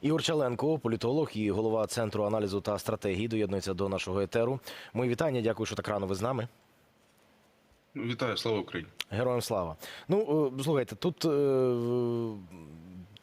Ігор Чаленко, політолог і голова центру аналізу та стратегії, доєднується до нашого етеру. Мої вітання. Дякую, що так рано ви з нами. Вітаю, слава Україні. Героям слава. Ну е, слухайте, тут е,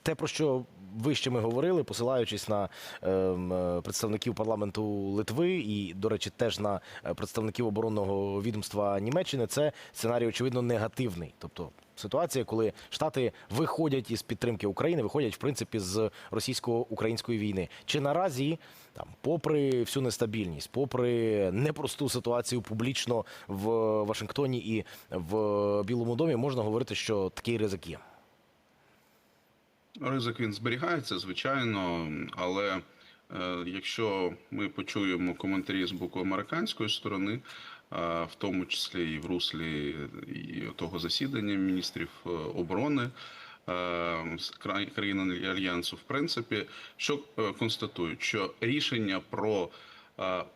те, про що вище ми говорили, посилаючись на е, м, е, представників парламенту Литви і, до речі, теж на е, представників оборонного відомства Німеччини, це сценарій очевидно негативний. Тобто ситуація, коли Штати виходять із підтримки України, виходять в принципі з російсько-української війни. Чи наразі там, попри всю нестабільність, попри непросту ситуацію публічно в Вашингтоні і в Білому домі, можна говорити, що такий ризик є. Ризик він зберігається, звичайно, але е, якщо ми почуємо коментарі з боку американської сторони, е, в тому числі і в руслі і того засідання міністрів е, оборони країн альянсу, в принципі, що констатують, що рішення про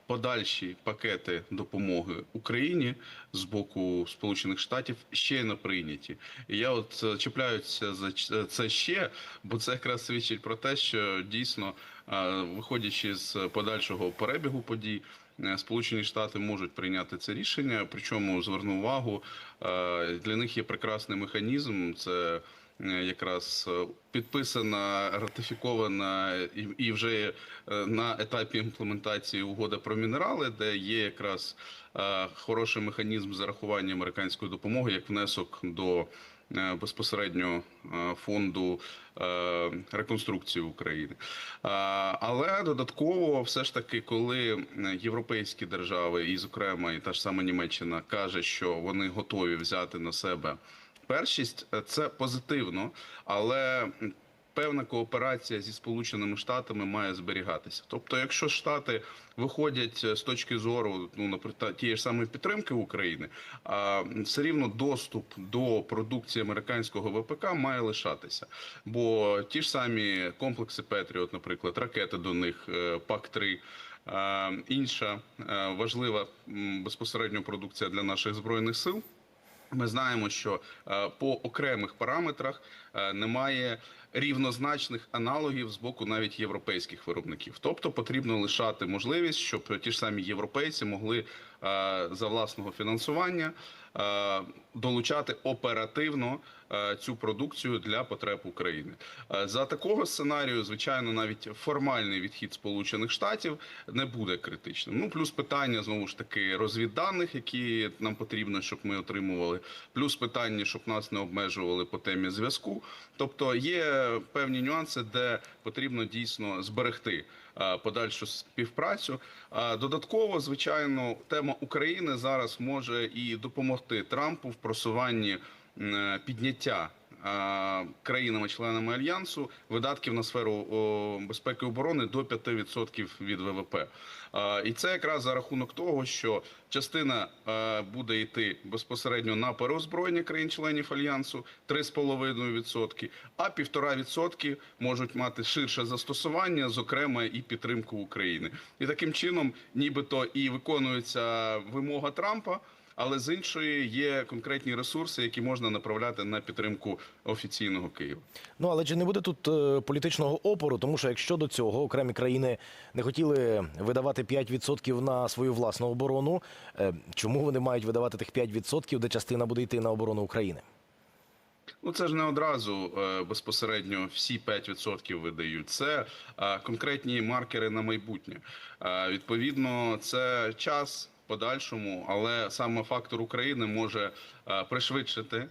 подальші пакети допомоги Україні з боку Сполучених Штатів ще не прийняті. І я от е, чіпляюся за це ще, бо це якраз свідчить про те, що дійсно, е, виходячи з подальшого перебігу подій. е, Сполучені Штати можуть прийняти це рішення, причому зверну увагу е, для них є прекрасний механізм. Це е, якраз е, підписана, ратифікована і, вже е, на етапі імплементації угода про мінерали, де є якраз е, хороший механізм зарахування американської допомоги як внесок до е, безпосередньо е, фонду е, реконструкції України. Але додатково, все ж таки, коли е, європейські держави, і зокрема і та ж сама Німеччина, каже, що вони готові взяти на себе першість, е, це позитивно, але певна кооперація зі Сполученими Штатами має зберігатися. Тобто, якщо Штати виходять е, з точки зору ну, наприклад, тієї ж самої підтримки України, а все рівно доступ до продукції американського ВПК має лишатися. Бо ті ж самі комплекси Петріот, наприклад, ракети до них е, ПАК-3, е, інша важлива безпосередньо продукція для наших збройних сил. Ми знаємо, що е, по окремих параметрах е, немає рівнозначних аналогів з боку навіть європейських виробників. Тобто потрібно лишати можливість, щоб ті ж самі європейці могли е, за власного фінансування долучати оперативно е, цю продукцію для потреб України. Е, За такого сценарію, звичайно, навіть формальний відхід Сполучених Штатів не буде критичним. Ну плюс питання знову ж таки розвідданих, які нам потрібно, щоб ми отримували. Плюс питання, щоб нас не обмежували по темі зв'язку. Тобто є певні нюанси, де потрібно дійсно зберегти е, подальшу співпрацю. Додатково, звичайно, тема України зараз може і допомогти Трампу в просуванні підняття е, країнами-членами альянсу видатків на сферу безпеки і оборони до 5% від ВВП. Е, І це якраз за рахунок того, що частина е, буде йти безпосередньо на переозброєння країн-членів альянсу 3,5%, а 1,5% можуть мати ширше застосування, зокрема і підтримку України. І таким чином, нібито і виконується вимога Трампа. Але з іншої є конкретні ресурси, які можна направляти на підтримку офіційного Києва. Ну але чи не буде тут е, політичного опору? Тому що якщо до цього окремі країни не хотіли видавати 5% на свою власну оборону, е, чому вони мають видавати тих 5%, де частина буде йти на оборону України? Ну це ж не одразу е, безпосередньо всі 5% видають. Це конкретні маркери на майбутнє. Відповідно, це час подальшому, але саме фактор України може е, пришвидшити е,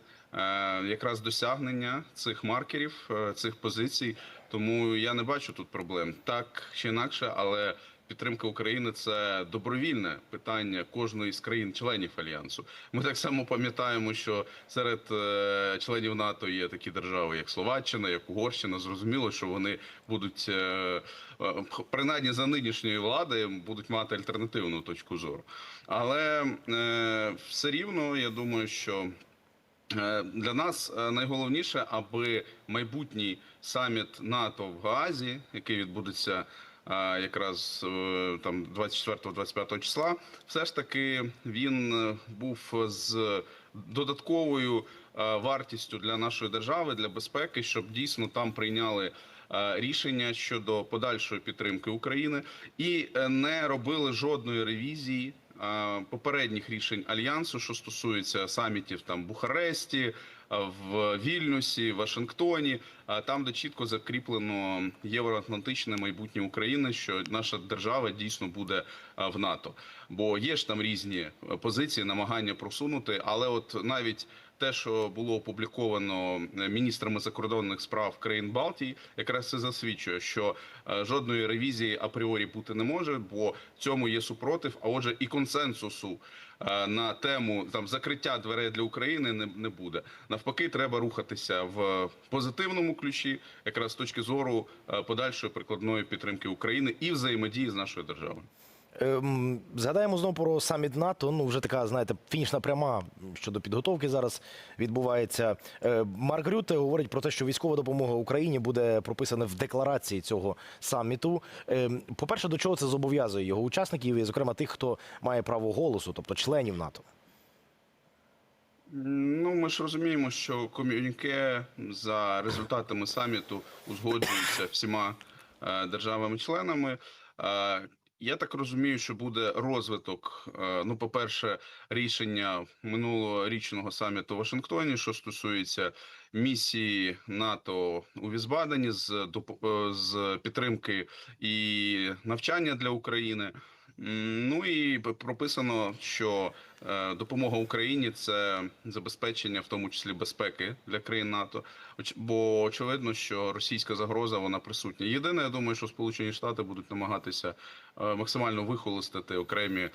якраз досягнення цих маркерів, е, цих позицій. Тому я не бачу тут проблем так чи інакше, але. Підтримка України це добровільне питання кожної з країн-членів альянсу. Ми так само пам'ятаємо, що серед е, членів НАТО є такі держави, як Словаччина, як Угорщина. Зрозуміло, що вони будуть е, е, принаймні за нинішньої влади будуть мати альтернативну точку зору. Але все рівно я думаю, що. Для нас найголовніше, аби майбутній саміт НАТО в Гаазі, який відбудеться якраз е, там 24-25 числа, все ж таки він е, був з додатковою е, вартістю для нашої держави, для безпеки, щоб дійсно там прийняли рішення щодо подальшої підтримки України. І не робили жодної ревізії попередніх рішень альянсу, що стосується самітів там Бухаресті, е, в Вільнюсі, Вашингтоні, е, там, де чітко закріплено євроатлантичне майбутнє України, що наша держава дійсно буде е, в НАТО. Бо є ж там різні е, позиції, намагання просунути, але от навіть те, що було опубліковано е, міністрами закордонних справ країн Балтії, якраз це засвідчує, що е, жодної ревізії апріорі бути не може, бо цьому є супротив. А отже, і консенсусу е, на тему там закриття дверей для України не, не буде. Навпаки, треба рухатися в позитивному ключі, якраз з точки зору подальшої прикладної підтримки України і взаємодії з нашою державою. Ем, Згадаємо знову про саміт НАТО. Ну, вже така, знаєте, фінішна пряма щодо підготовки зараз відбувається. Е, Марк Рюте говорить про те, що військова допомога Україні буде прописана в декларації цього саміту. Ем, По-перше, до чого це зобов'язує його учасників, і, зокрема, тих, хто має право голосу, тобто членів НАТО. Ну, ми ж розуміємо, що ком'юніке за результатами саміту узгоджується всіма е, державами-членами. Я так розумію, що буде розвиток. е, Ну, по-перше, рішення минулорічного саміту в Вашингтоні, що стосується місії НАТО у Візбадені з е, з підтримки і навчання для України. Ну і прописано, що е, допомога Україні це забезпечення, в тому числі безпеки для країн НАТО. Бо очевидно, що російська загроза вона присутня. Єдине, я думаю, що Сполучені Штати будуть намагатися е, максимально вихолостити окремі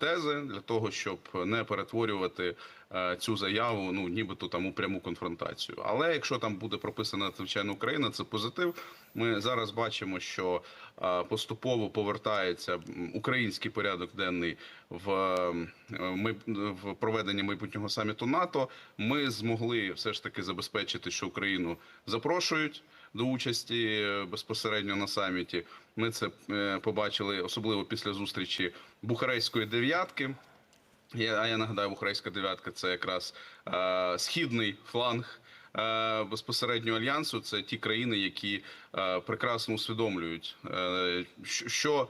тези для того, щоб не перетворювати е, цю заяву, ну нібито там у пряму конфронтацію. Але якщо там буде прописана звичайно Україна, це позитив. Ми зараз бачимо, що е, поступово повертається український порядок денний в, е, в проведенні майбутнього саміту НАТО. Ми змогли все ж таки забезпечити, що Україну запрошують до участі е, безпосередньо на саміті. Ми це е, побачили особливо після зустрічі Бухарестської дев'ятки. Я, я нагадаю, Бухарестська дев'ятка це якраз е, східний фланг е, безпосередньо альянсу. Це ті країни, які е, прекрасно усвідомлюють, що-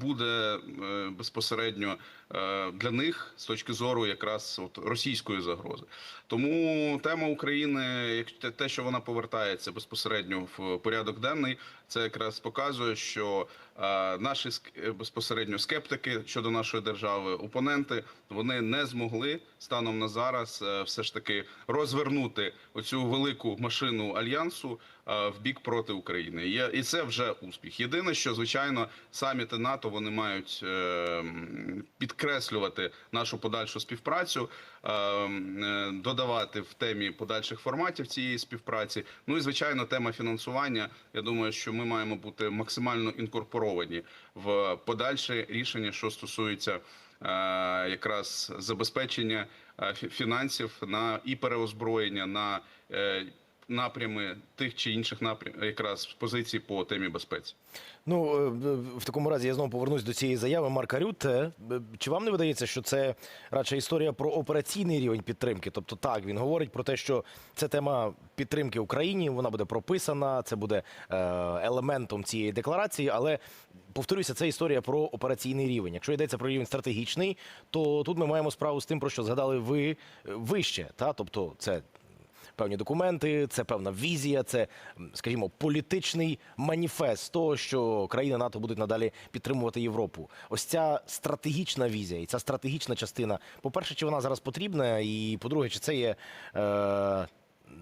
буде е, безпосередньо е, для них з точки зору якраз от російської загрози. Тому тема України, як те- що вона повертається безпосередньо в порядок денний, це якраз показує, що е, наші е, безпосередньо скептики щодо нашої держави, опоненти, вони не змогли станом на зараз е, все ж таки розвернути оцю велику машину альянсу е, в бік проти України. І це вже успіх. Єдине, що звичайно саміти НАТО вони мають е, підкреслювати нашу подальшу співпрацю, е, е, додавати в темі подальших форматів цієї співпраці. Ну і звичайно, тема фінансування. Я думаю, що ми маємо бути максимально інкорпоровані в подальше рішення, що стосується е, якраз забезпечення е, фінансів на і переозброєння на е, напрями тих чи інших напрям, якраз позицій по темі безпеці. Ну, е, в такому разі я знову повернусь до цієї заяви Марка Рютте. Е, Чи вам не видається, що це радше історія про операційний рівень підтримки? Тобто, так він говорить про те, що це тема підтримки Україні, вона буде прописана, це буде е, елементом цієї декларації. Але повторюся, це історія про операційний рівень. Якщо йдеться про рівень стратегічний, то тут ми маємо справу з тим, про що згадали ви е, вище. Та тобто, це певні документи, це певна візія, це, скажімо, політичний маніфест того, що країни НАТО будуть надалі підтримувати Європу. Ось ця стратегічна візія і ця стратегічна частина. По-перше, чи вона зараз потрібна, і по-друге, чи це є. Е-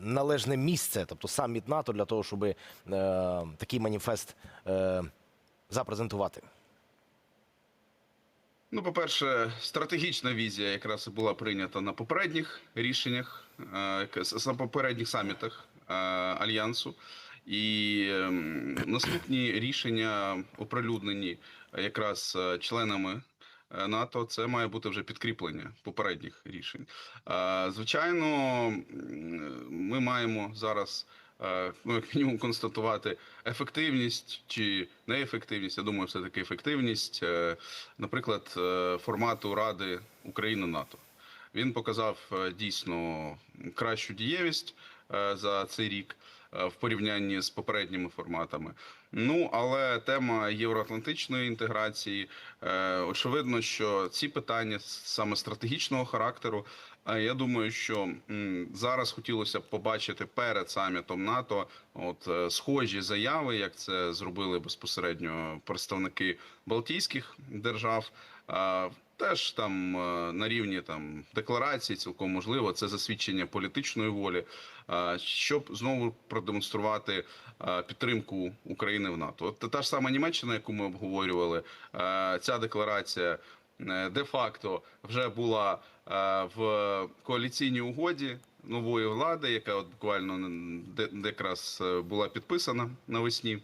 Належне місце, тобто саміт НАТО, для того, щоб е, такий маніфест е, запрезентувати. Ну, по-перше, стратегічна візія якраз була прийнята на попередніх рішеннях, е, на попередніх самітах е, альянсу. І ем, наступні рішення оприлюднені якраз е, членами НАТО. Це має бути вже підкріплення попередніх рішень. Звичайно, ми маємо зараз. Е, Ну, як мінімум, констатувати ефективність чи неефективність. Я думаю, все таки ефективність. е, наприклад, е, формату Ради України НАТО. Він показав дійсно кращу дієвість за цей рік. в порівнянні з попередніми форматами. Ну але тема євроатлантичної інтеграції е, очевидно, що ці питання саме стратегічного характеру. А я думаю, що зараз хотілося б побачити перед самітом НАТО от е, схожі заяви, як це зробили безпосередньо представники Балтійських держав. Теж там е, на рівні там декларації, цілком можливо, це засвідчення політичної волі, щоб знову продемонструвати підтримку України в НАТО. От та ж сама Німеччина, яку ми обговорювали, е, ця декларація е, де-факто вже була е, в коаліційній угоді нової влади, яка от буквально якраз е, була підписана навесні.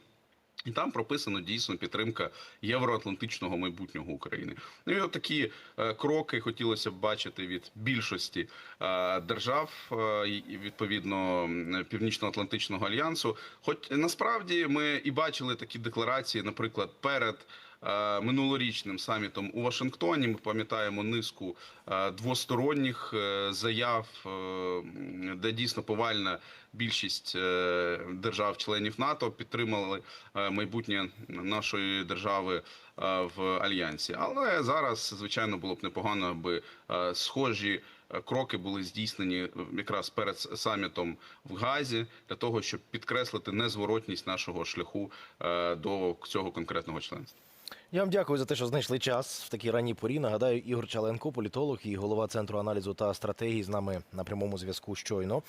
І там прописано дійсно підтримка євроатлантичного майбутнього України. Ну і от такі е, кроки хотілося б бачити від більшості е, держав е, відповідно північноатлантичного альянсу. Хоч насправді ми і бачили такі декларації, наприклад, перед. Е, Минулорічним самітом у Вашингтоні ми пам'ятаємо низку е, двосторонніх е, заяв, де дійсно повальна більшість держав-членів НАТО підтримали майбутнє нашої держави в альянсі. Але зараз, звичайно, було б непогано, аби схожі кроки були здійснені якраз перед самітом в Газі для того, щоб підкреслити незворотність нашого шляху до цього конкретного членства. Я вам дякую за те, що знайшли час в такій ранній порі. Нагадаю, Ігор Чаленко, політолог і голова центру аналізу та стратегії з нами на прямому зв'язку щойно.